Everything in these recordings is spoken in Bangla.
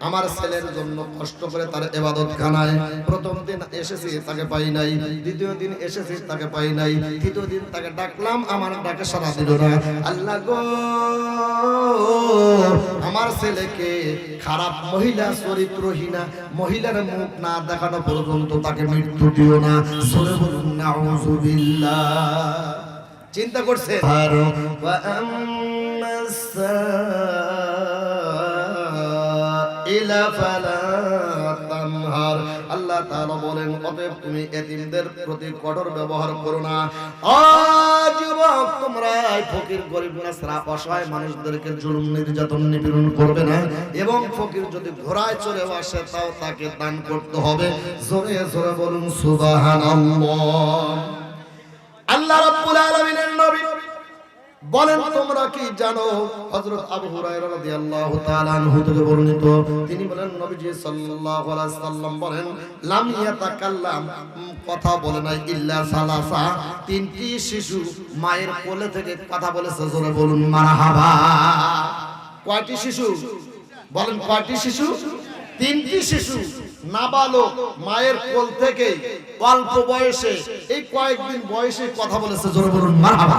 আমার ছেলের জন্য কষ্ট করে তার এবাদত খানায় প্রথম দিন এসেছি, তাকে পাই নাই, দ্বিতীয় দিন এসেছি, তাকে পাই নাই, তৃতীয় দিন তাকে ডাকলাম, আমার ডাকে সারা দিল না। আল্লাহ গো, আমার ছেলেকে খারাপ মহিলা, চরিত্রহীনা মহিলার মুখ না দেখানো পর্যন্ত তাকে মৃত্যু দিও না। সরে বলুন নাউজুবিল্লাহ চিন্তা করছে ইলা আল্লাহ তাআলা বলেন, অতএব তুমি এতিমদের প্রতি কঠোর ব্যবহার করো না। নির্যাতন করবে না। এবং ফকির যদি ঘোড়ায় চড়ে তাকে দান করতে হবে। জোরে জোরে বলুন আল্লাহ রাব্বুল আলামিনের বলেন, তোমরা কি জানো? হযরত আবু হুরায়রা রাদিয়াল্লাহু তাআলা আনহু থেকে বর্ণিত। তিনি বলেন, নবীজি সাল্লাল্লাহু আলাইহি সাল্লাম বলেন, লাম ইয়াতাকাল্লাম কথা বলে নাই ইল্লা সালাসা। তিনটি শিশু মায়ের কোলে থেকে কথা বলেছে, জোরে বলুন, মারহাবা। কয়টি শিশু? বলেন, কয়টি শিশু? তিনটি শিশু নাবালক মায়ের কোল থেকে অল্প বয়সে, এই কয়েকদিন বয়সে কথা বলেছে, জোরে বলুন, মারহাবা।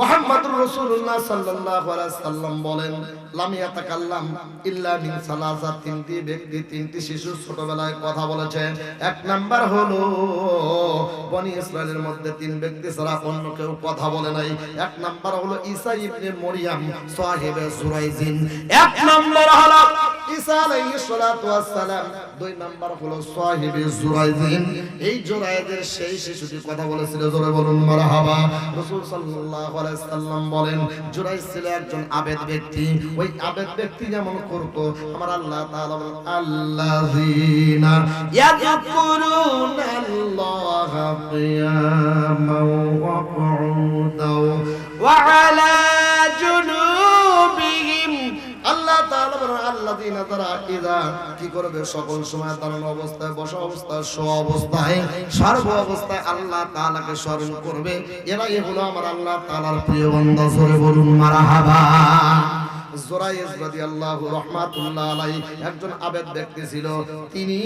মুহাম্মদুর রাসূলুল্লাহ সাল্লাল্লাহু আলাইহি সাল্লাম বলেন, লাম ইয়াতাকাল্লাম ইল্লা মিন সালাসা তিনটি ব্যক্তি, তিনটি শিশু ছোটবেলায় কথা বলেছে। এক নাম্বার হলো, বনি ইসরাইলের মধ্যে তিন ব্যক্তি ছাড়া অন্য কেউ কথা বলে নাই। এক নাম্বার হলো, ঈসা ইবনে মরিয়াম সাহেবে সুরাইজিন এক নাম্বার হলো, ঈসা আলাইহিস সালাতু ওয়াস সালাম। দুই নাম্বার হলো, সাহেবে সুরাইজিন এই জোরায়েদের সেই শিশুটি কথা বলেছিল। জোরে বলুন, মারহাবা। রাসূল সাল্লাল্লাহু সাল্লাম বলেন ছিল একজন আবেদ ব্যক্তি। ওই আবেদ ব্যক্তি যেমন করতো, আমার আল্লাহ তাআলা আল্লাযীনা ইয়াযকুরুনা আল্লাহ ওয়া কুউদাও ওয়া আলা জুনুবিহিম আল্লাহ তাআলা বলেন, আল্লাযীনা তারা ইযা কি করবে? সকল সময় দাঁড়ানো অবস্থায়, বসা অবস্থায় সব অবস্থায়, সর্ব অবস্থায় আল্লাহ তাআলাকে স্মরণ করবে। এরা এগুলো আমার আল্লাহ তাআলার প্রিয় বান্দা সরে বলুন, মারহাবা। জোরাইজ রাদিয়াল্লাহু রাহমাতুল্লাহ আলাইহি একজন আবেদ ব্যক্তি ছিল। তিনি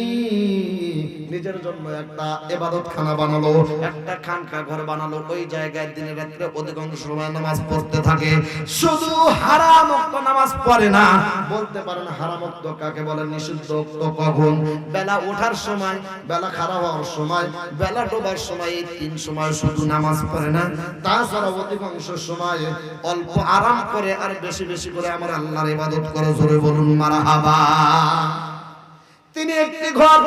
নিজের জন্য একটা ইবাদতখানা বানালো, একটা খানকা ঘর বানালো। ওই জায়গায় দিনে রাত্রে অধিকাংশ সময় নামাজ পড়তে থাকে। শুধু হারাম ওয়াক্ত নামাজ পড়ে না, বলতে পারেন হারাম ওয়াক্ত কাকে বলে নিষিদ্ধ কখন? বেলা ওঠার সময়, বেলা খারাপ হওয়ার সময়, বেলা ডোবার সময় তিন সময় শুধু নামাজ পড়ে না। তাছাড়া অধিকাংশ সময় অল্প আরাম করে আর বেশি বেশি করে আমার আল্লাহর ইবাদত করো জোরে বলুন মারহাবা। তিনি একটি ঘর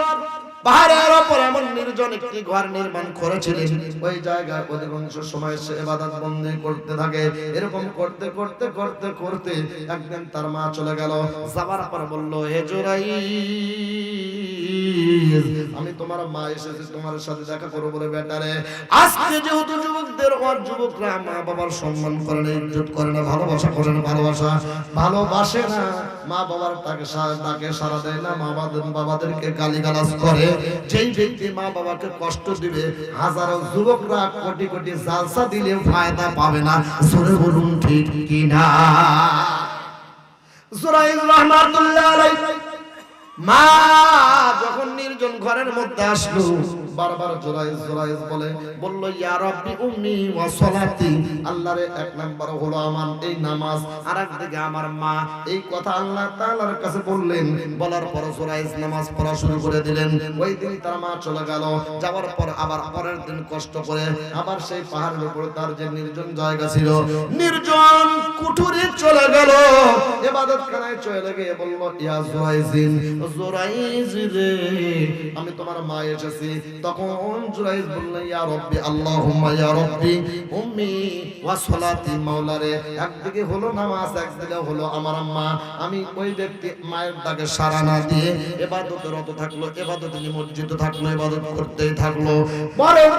পাহাড়ের ওপর এমন নির্জন একটি ঘর নির্মাণ করেছিলেন। ওই জায়গায় অধিকাংশ সময় সে ইবাদত বন্দি করতে থাকে। এরকম করতে করতে করতে করতে একদিন তার মা চলে গেল। যাবার পর বলল, হে জোরাই আমি তোমার মা এসেছি, তোমার সাথে দেখা করব বলে বেটারে। আজকে যেহেতু যুবকদের ওর যুবকরা মা বাবার সম্মান করে না, ইজ্জত করে না, ভালোবাসা করে না, ভালোবাসা, ভালোবাসে না মা বাবার তাকে তাকে সারা দেয় না, মা বাবা- বাবাদেরকে গালিগালাজ করে। যেই ব্যক্তি মা বাবাকে কষ্ট দিবে, হাজারো যুবকরা কোটি কোটি জালসা দিলে ফায়দা পাবে না। সরে বলুন ঠিক কিনা? জুরাইল রহমাতুল্লাহ আলাইহি। যখন নির্জন ঘরের মধ্যে আসলো, বারবার জোরাইজ জোরাইজ বলে আল্লাহরে এক নাম্বার হলো আমার এই নামাজ। আর একদিকে আমার মা এই কথা আল্লাহ তাআলার কাছে বললেন। বলার পর জোরাইজ নামাজ পড়া শুরু করে দিলেন। ওই দিন তার মা চলে গেল। যাওয়ার পর আবার পরের দিন কষ্ট করে আবার সেই পাহাড়ের উপর তার যে নির্জন জায়গা ছিল, নির্জন কুঠুরে চলে গেল। ইবাদত খানায় চলে গিয়ে বলল, ইয়া জুরাইজিন জুরাইজ রে আমি তোমার মা এসেছি তখন একদিকে হলো একদিকে হলো আমার আমি ওই ব্যক্তি মায়ের না দিয়ে রত থাকল নিমজ্জিত থাকল করতেই থাকল।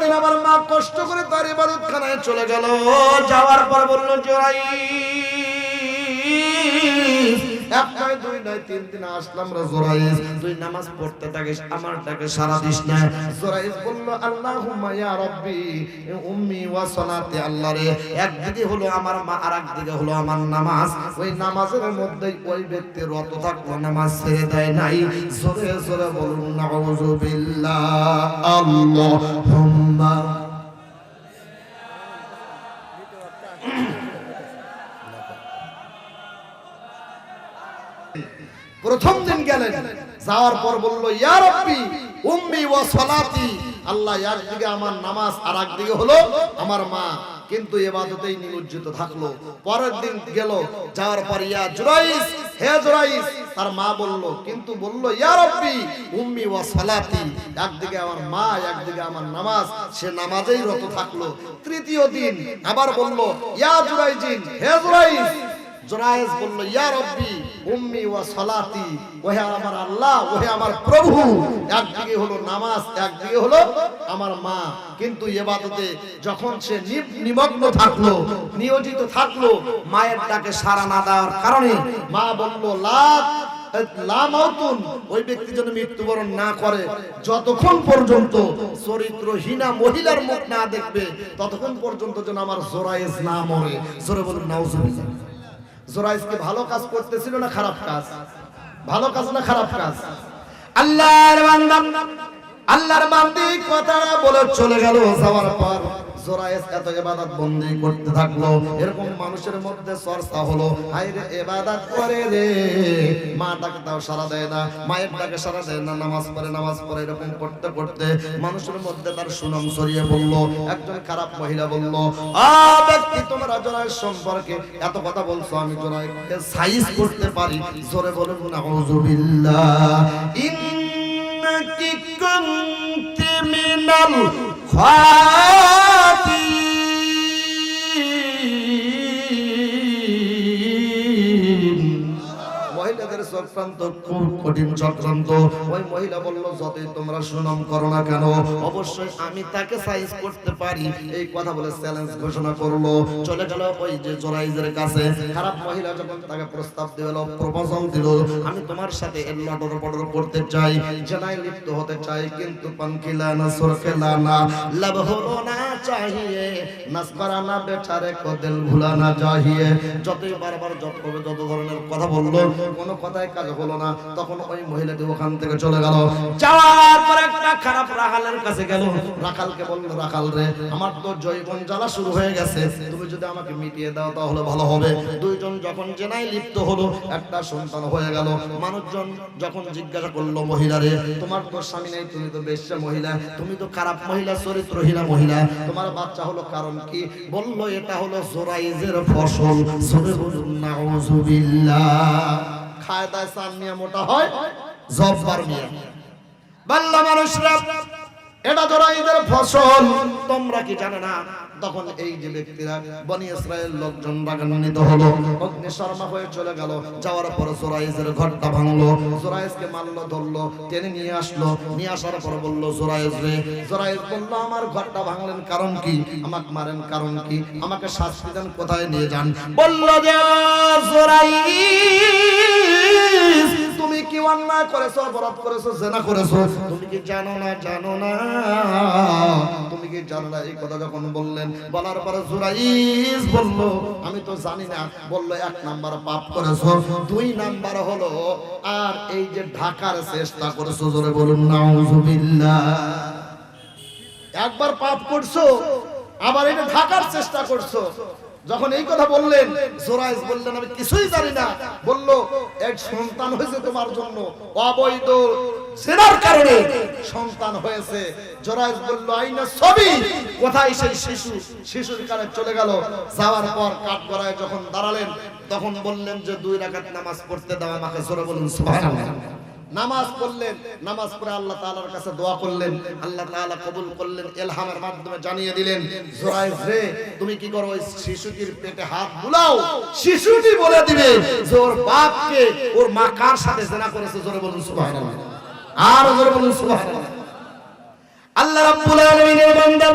দিন আমার মা কষ্ট করে তার ইবাদত খানায় চলে গেল। যাওয়ার পর বলল জোরাই এক নয়, দুই নয়, তিন দিন আসলাম রে জোরাইজ তুই নামাজ পড়তে থাকিস, আমার ডাকে সারা দিস না। জোরাইজ বলল, আল্লাহুম্মা ইয়া রাব্বি উম্মি ওয়া সালাতি আল্লাহ রে। একদিকে হলো আমার মা আর একদিকে হলো আমার নামাজ। ওই নামাজের মধ্যে ওই ব্যক্তি রত থাকল, নামাজ ছেড়ে দেয় নাই। জোরে জোরে বলুন নাউযু বিল্লাহ আল্লাহুম্মা প্রথম দিন গেলেন। যাওয়ার পর বলল, ইয়া উম্মি ওয়া সালাতি। আল্লাহ একদিকে আমার নামাজ আর একদিকে হলো আমার মা। কিন্তু এবাদতেই নিমজ্জিত থাকল। পরের দিন গেল, যাওয়ার পর, ইয়া জুরাইস, হে জুরাইস। তার মা বলল, কিন্তু বলল, ইয়া রাব্বি, উম্মি ওয়া সালাতি। একদিকে আমার মা একদিকে আমার নামাজ। সে নামাজেই রত থাকল। তৃতীয় দিন আবার বলল, ইয়া জুরাইজিন, হে জুরাইস। জোরায়েজ বলল, ইয়া রব্বি, উম্মি ওয়া সালাতি, ওহে আমার আল্লাহ, ওহে আমার প্রভু। একদিকে হলো নামাজ, একদিকে হলো আমার মা। কিন্তু ইবাদতে যখন সে নিমগ্ন থাকল, নিয়োজিত থাকল, মায়ের ডাকে সাড়া না দেওয়ার কারণে মা বলল লামাউতুন ওই ব্যক্তি যেন মৃত্যুবরণ না করে। যতক্ষণ পর্যন্ত চরিত্রহীনা মহিলার মুখ না দেখবে, ততক্ষণ পর্যন্ত যেন আমার জোরায়েজ না মরে। জোরে বলুন, নাউজুবিল্লাহ। জোরাইজকে ভালো কাজ করতেছিল না খারাপ কাজ? ভালো কাজ না খারাপ কাজ? আল্লাহর বান্দা আল্লাহর বান্দি কথা বলে চলে গেল যাওয়ার পর। এত করতে থাকল। এরকম মানুষের মধ্যে রে করে রে। মা তাও সারা সারা নামাজ পড়ে নামাজ পড়ে, এরকম মানুষের মধ্যে তার সুনাম ছড়িয়ে বলল একজন খারাপ মহিলা বলল, আ ব্যক্তি, তোমরা সম্পর্কে এত কথা বলছো, আমি জোরাই সাইজ করতে পারি। জোরে বলে নাউজুবিল্লাহ ইন্নাকি মিনাল খাতিন চক্রান্ত, খুব কঠিন চক্রান্ত। ওই মহিলা বলল, যতই তোমরা সুনাম করো না কেন, অবশ্যই আমি তাকে সাইজ করতে পারি। এই কথা বলে চ্যালেঞ্জ ঘোষণা করল। চলে গেল ওই যে জোরাইজের কাছে। খারাপ মহিলা যখন তাকে প্রস্তাব দিল, প্রপোজাল দিল, আমি তোমার সাথে এর লটর পটর করতে চাই, জেনায় লিপ্ত হতে চাই, কিন্তু পঙ্কিলা না সুরকেলা না হলো না চাহিয়ে। নাচ করানা বেচারে কো দিল ভুলানা চাহিয়ে যতই বারবার যত করবে, যত ধরনের কথা বলল, কোনো কাজ হলো না। তখন ওই মহিলাটি ওখান থেকে চলে গেল। যাওয়ার পর একটা খারাপ রাখালের কাছে গেল। রাখালকে বলল রাখাল রে আমার তো জৈবন জ্বালা শুরু হয়ে গেছে। তুমি যদি আমাকে মিটিয়ে দাও তাহলে ভালো হবে। দুইজন যখন জেনাই লিপ্ত হলো একটা সন্তান হয়ে গেল। মানুষজন যখন জিজ্ঞাসা করল মহিলারে তোমার তো স্বামী নেই তুমি তো বেশ্যা মহিলা। তুমি তো খারাপ মহিলা চরিত্রহীনা মহিলা। তোমার বাচ্চা হলো কারণ কি? বলল এটা হলো জোরাইজের ফসল। জোরে বলুন নাউজুবিল্লাহ। মিয়া মোটা হয়, জব্বার বাল্লা মানুষরা, এটা জোরাইদের ফসল, তোমরা কি জানো না? তখন এই যে ব্যক্তিরা বনি ইসরায়েল লোকজন রাগান্বিত হলো, অগ্নি শর্মা হয়ে চলে গেল। যাওয়ার পর ঘরটা ভাঙলো। মারলো, ধরলো, টেনে নিয়ে আসলো। নিয়ে আসার পর বলল রে বলল, আমার ঘরটা ভাঙলেন কারণ কি? আমাকে মারেন কারণ কি? আমাকে শাস্তি দেন, কোথায় নিয়ে যান? বলল যে, জোরাইজ তুমি কি অন্যায় করেছ, অপরাধ করেছ, জেনা করেছ? তুমি কি জানো না জানো না? তুমি কি জানো না এই কথা যখন বললেন, বলার পরে জুরাইজ বলল, আমি তো জানি না, বলল, এক নাম্বার পাপ করেছ, দুই নাম্বার হলো, আর এই যে ঢাকার চেষ্টা করেছ, জোরে বলুন, নাউজুবিল্লাহ। একবার পাপ করছ, আবার এটা ঢাকার চেষ্টা করছ। যখন এই কথা বললেন জোরাইজ বললেন, আমি কিছুই জানি না। বলল এক সন্তান হয়েছে তোমার জন্য, অবৈধ। সেনার কারণে সন্তান হয়েছে। জোরাইজ বলল, আইনা সবই কোথায় সেই শিশু? শিশুর কানে চলে গেল। যাওয়ার পর কাঠ গড়ায় যখন দাঁড়ালেন, তখন বললেন যে, দুই রাকাত নামাজ পড়তে দাও আমাকে, জোরে বলুন, সুবহানাল্লাহ। নামাজ পড়লেন, নামাজ পড়ে আল্লাহ তাআলার কাছে দোয়া করলেন, আল্লাহ তাআলা কবুল করলেন, ইলহামের মাধ্যমে জানিয়ে দিলেন জোরাইজ রে, তুমি কি করো, ওই শিশুটির পেটে হাত বুলাও? শিশুটি বলে দিবে যে ওর বাপকে ওর মা কার সাথে জেনা করেছে? জোরে বলুন, সুবহানাল্লাহ। আর জোরে বলুন, সুবহানাল্লাহ। আল্লাহ রাব্বুল আলামিনের বান্দা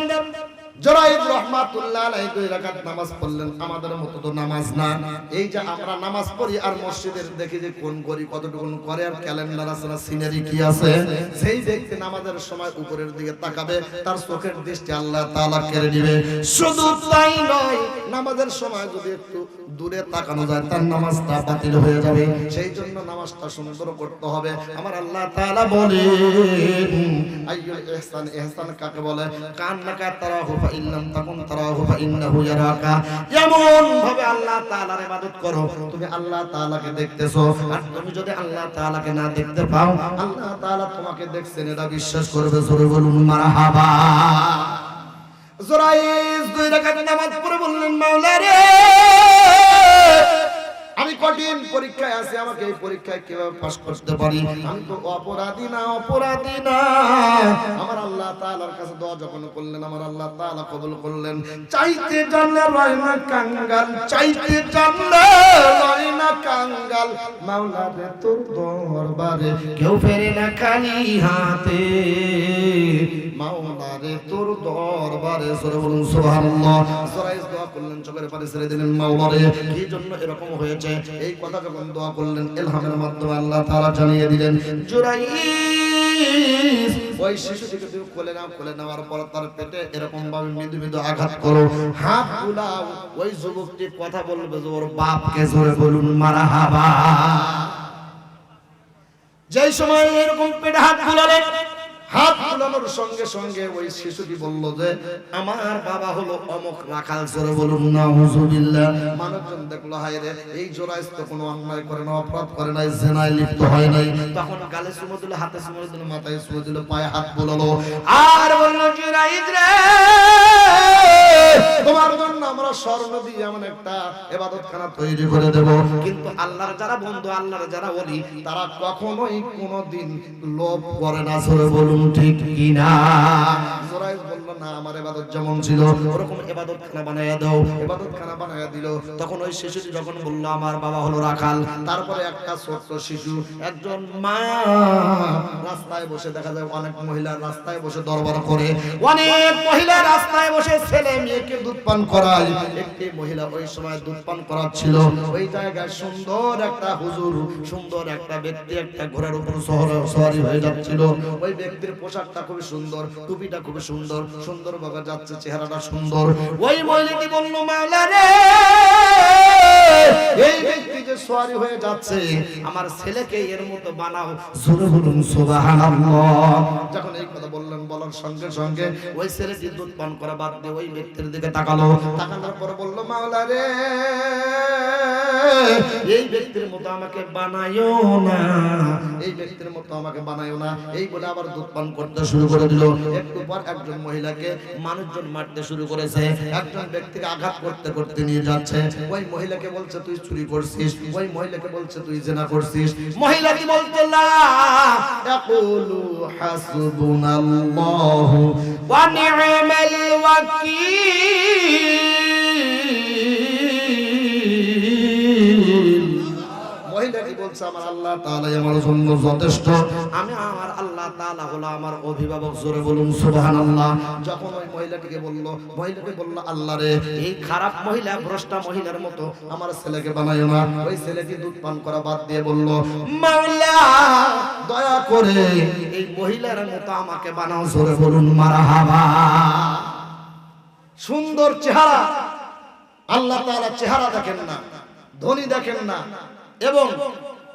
জরাইদ রহমাতুল্লাহ আলাইহি দুই রাকাত নামাজ পড়লেন। আমাদের মতো তো নামাজ না। এই যে আমরা নামাজ পড়ি আর মসজিদের দেখি যে কোন করি কতটুকু করে আর ক্যালেন্ডার আছে না, সিনারি কি আছে, সেই ব্যক্তি নামাজের সময় উপরের দিকে তাকাবে, তার চোখের দৃষ্টি আল্লাহ তাআলা কেড়ে দিবে শুধু তাই নয়, নামাজের সময় যদি একটু দূরে তাকানো যায়, তার নামাজটা বাতিল হয়ে যাবে। সেই জন্য নামাজটা সুন্দর করতে হবে। আমার আল্লাহ তাআলা বলেন, আইয়ুল ইহসান ইহসান কাকে বলে? কান্নাকা তারাহু ফা তারাহু ফা ইন্নাহু ইয়ারাকা। এমন ভাবে আল্লাহ তাআলার ইবাদত করো। তুমি আল্লাহ তাআলাকে দেখতেছো। তুমি যদি আল্লাহ তাআলাকে না দেখতে আল্লাহ তাআলা তোমাকে দেখছেন, এটা বিশ্বাস করবে জোরে বলুন, মারহাবা। জোরাইজ দুই রাকাত বললেন আমি কঠিন পরীক্ষায় আছি, আমাকে এই পরীক্ষায় কীভাবে পাস করতে পারি? আমি তো অপরাধী না অপরাধী না। তাআলার কাছে দোয়া যখন করলেন, আমার আল্লাহ তাআলা কবুল করলেন। চাইতে জানলে রয় না কাঙ্গাল, চাইতে জানলে রয় না কাঙ্গাল। মাওলা রে তোর দরবারে কেউ ফেরে না খালি হাতে। মাওলা রে তোর দরবারে সরে বলুন, সুবহানাল্লাহ। সরাইজ দোয়া করলেন, চোখের পানি ছেড়ে দিলেন মাওলা রে কি জন্য এরকম হয়েছে? এই কথা যখন দোয়া করলেন ইলহামের মাধ্যমে আল্লাহ তাআলা জানিয়ে দিলেন জুরাইস ওই শিশুটিকে কোলে নাও, কোলে নেওয়ার পর তার পেটে এরকম ভাবে মৃদু মৃদু আঘাত করো। হাত বুলাও ওই যুবকটি কথা বলবে যে, ওর বাপকে জোরে বলুন, মারা হাবা। যেই সময় এরকম পেটে হাত বুলালেন হাত বুলানোর সঙ্গে সঙ্গে ওই শিশুটি বলল যে, আমার বাবা হলো অমক রাখাল, জোরে বলুন না হুজুবিল্লাহ মানুষজন দেখল, হায় রে, এই জোরাইস তো কোনো অন্যায় করে না, অপরাধ করে নাই, জেনায় লিপ্ত হয় নাই। তখন গালে চুমো দিল, হাতে চুমো দিল, মাথায় চুমো দিল, পায়ে হাত বুলালো। আর বলল জোরাইস রে! তোমার জন্য আমরা স্বর্ণ দিয়ে এমন একটা এবাদতখানা তৈরি করে দেব। কিন্তু আল্লাহর যারা বন্ধু, আল্লাহর যারা বলি তারা কখনোই কোনোদিন লোভ করে না। সরে বলুন, ঠিক কিনা? তারপরে একটা শিশু, একজন মা, রাস্তায় বসে, দেখা যায় অনেক মহিলা রাস্তায় বসে দরবার রাস্তায় বসে ছেলে মেয়েকে দুধ পান করায়। দুধ পান করাচ্ছিল। ওই জায়গায় সুন্দর একটা হুজুর, সুন্দর একটা ব্যক্তি একটা ঘোড়ার উপর সওয়ারি হয়ে যাচ্ছিল। ওই ব্যক্তির পোশাকটা খুবই সুন্দর, টুপিটা খুবই সুন্দর সুন্দর ভাবে যাচ্ছে চেহারাটা সুন্দর। ওই মহিলাটি বলল মাওলা রে এই ব্যক্তি যে সওয়ারি হয়ে যাচ্ছে আমার ছেলেকে এর মতো বানাও। জোরে বলুন সুবহানাল্লাহ। যখন এই কথা বললেন বলার সঙ্গে সঙ্গে ওই ছেলেটি দুধ পান করা বাদ দিয়ে ওই ব্যক্তির দিকে তাকালো। তাকানোর পর বলল মাওলা রে এই ব্যক্তির মতো আমাকে বানায়ও না। এই ব্যক্তির মতো আমাকে বানায়ও না। এই বলে আবার দুধ পান করতে শুরু করে দিল। একটু পর একজন মহিলাকে মানুষজন মারতে শুরু করেছে। একজন ব্যক্তিকে আঘাত করতে করতে নিয়ে যাচ্ছে। ওই মহিলাকে বলছে তুই চুরি করছিস ওই মহিলাকে বলছে তুই জেনা করছিস। মহিলা কি বলছে লা ইয়াকুলু হাসবুনাল্লাহু। ওয়া নি'মাল ওয়াকিল। খারাপ মহিলা মহিলার মতো আমার ছেলেকে ওই দুধ পান করা বাদ দিয়ে দয়া করে এই মহিলার মতো আমাকে বানাও বলুন সুন্দর চেহারা। আল্লাহ চেহারা দেখেন না ধনী দেখেন না, এবং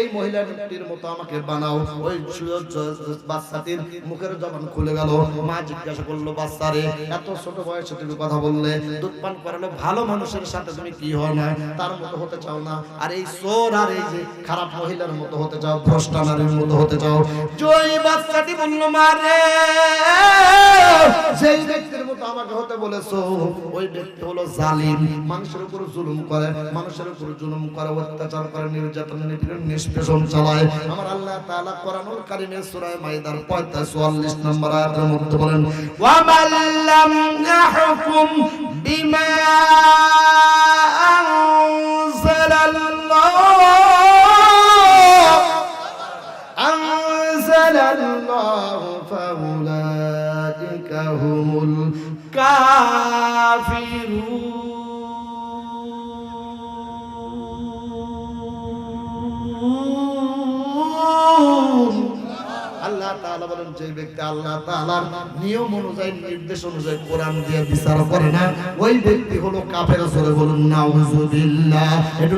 এই মহিলাটির মতো আমাকে বানাও। ওই বাচ্চাটির মুখের জবান খুলে গেল। মা জিজ্ঞাসা করল, বাচ্চারে, এত ছোট বয়সে তুমি কথা বললে। দুধ পান করালে ভালো মানুষের সাথে তুমি কি হয় না? তার মতো হতে চাও না। আর এই চোর আর এই যে খারাপ মহিলার মতো হতে চাও ভ্রষ্টা নারীর মতো হতে চাও। জয় বাচ্চাটি বলল, মা রে! যেই ব্যক্তির মতো মতো আমাকে হতে বলেছো ওই ব্যক্তি হলো জালিম মানুষের উপর জুলুম করে মানুষের উপর জুলুম করে অত্যাচার করে নির্যাতন নিপীড়ন নিষ্পেষণ চালায় আমার আল্লাহ তাআলা কোরআনুল কারীমের সূরা মাইদার 45 44 নম্বর আয়াতের মধ্যে বলেন ওয়া মান লাম ইয়াহকুম বিমা আনজালাল্লাহ أنزل الله فأولئك হুমুল কাফিরুন আল্লাহ তাআলা বলেন, যে ব্যক্তি আল্লাহ তাআলার নিয়ম অনুযায়ী, নির্দেশ অনুযায়ী কোরআন দিয়ে বিচার করে না, ওই ব্যক্তি হলো কাফের। বলুন, নাউজুবিল্লাহ। এটা